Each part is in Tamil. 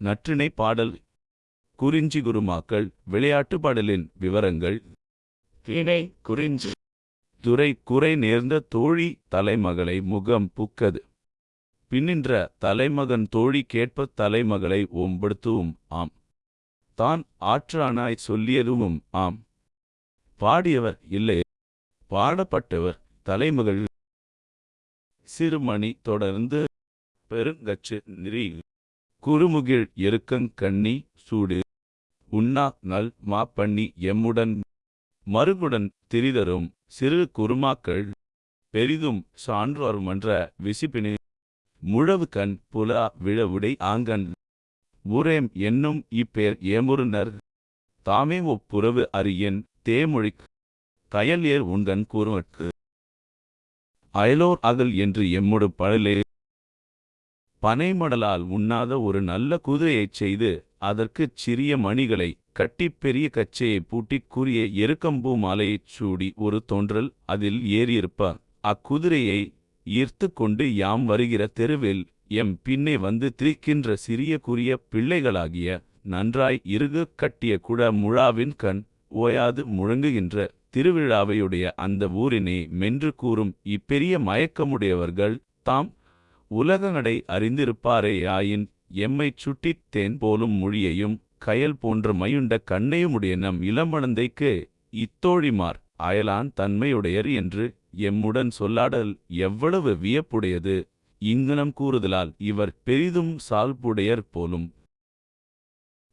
நற்றிணை பாடல். குறிஞ்சி குருமாக்கள் விளையாட்டு பாடலின் விவரங்கள். திணை குறிஞ்சி. துறை குறை நேர்ந்த தோழி தலைமகளை முகம் புக்கது. பின்னின்ற தலைமகன் தோழி கேட்பத் தலைமகளை ஓம்படுத்துவும் ஆம். தான் ஆற்றானாய் சொல்லியதுவும் ஆம். பாடியவர் இல்லை. பாடப்பட்டவர் தலைமகள். சிறுமணி தொடர்ந்து பெருங்கச்சு நெறி குறுமுகிழ் எருக்கங் கண்ணி சூடு. உண்ணா நல் மாப்பண்ணி எம்முடன் மறுகுடன் திரிதரும் சிறு குருமாக்கள். பெரிதும் சான்றோருமன்ற விசிப்பினு முழவு கண் புலா விழவுடை ஆங்கன் உரேம் என்னும் இப்பேர் ஏமுறுனர் தாமே ஒப்புரவு அறியேன் தேமொழிக் கயல் ஏர் உண்கண் கூறுவற்கு அயலோர் அகல் என்று எம்முடு பழலே பனைமடலால் உண்ணாத ஒரு நல்ல குதிரையைச் செய்து அதற்குச் சிறிய மணிகளை கட்டிப் பெரிய கச்சையை பூட்டிக் கூறிய எருக்கம்பூ மாலையைச் சூடி ஒரு தோன்றல் அதில் ஏறியிருப்பார் அக்குதிரையை ஈர்த்து கொண்டு யாம் வருகிற தெருவில் எம் பின்னே வந்து திரிக்கின்ற சிறிய குறிய பிள்ளைகளாகிய நன்றாய் இறுகு கட்டிய குழ முழாவின் கண் ஓயாது முழங்குகின்ற திருவிழாவையுடைய அந்த ஊரினை மென்று கூறும் இப்பெரிய மயக்கமுடையவர்கள் தாம் உலகநடை அறிந்திருப்பாரேயாயின் எம்மைச் சுட்டித் தேன் போலும் மொழியையும் கயல் போன்ற மையுண்ட கண்ணையுமுடைய நம் இளமணந்தைக்கு இத்தோழிமார் அயலான் தன்மையுடையர் என்று எம்முடன் சொல்லாடல் எவ்வளவு வியப்புடையது! இங்கனம் கூறுதலால் இவர் பெரிதும் சால்புடையர் போலும்.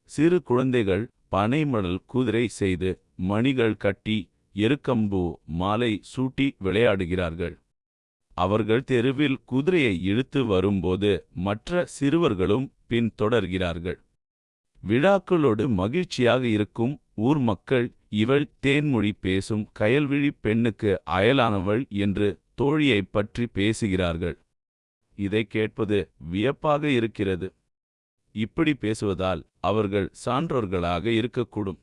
சிறு குழந்தைகள் பனைமடல் குதிரை செய்து மணிகள் கட்டி எருக்கம்பூ மாலை சூட்டி விளையாடுகிறார்கள். அவர்கள் தெருவில் குதிரையை இழுத்து வரும்போது மற்ற சிறுவர்களும் பின் தொடர்கிறார்கள். விழாக்களோடு மகிழ்ச்சியாக இருக்கும் ஊர் மக்கள் இவள் தேன்மொழி பேசும் கயல்விழி பெண்ணுக்கு அயலானவள் என்று தோழியைப் பற்றி பேசுகிறார்கள். இதை கேட்பது வியப்பாக இருக்கிறது. இப்படி பேசுவதால் அவர்கள் சான்றோர்களாக இருக்கக்கூடும்.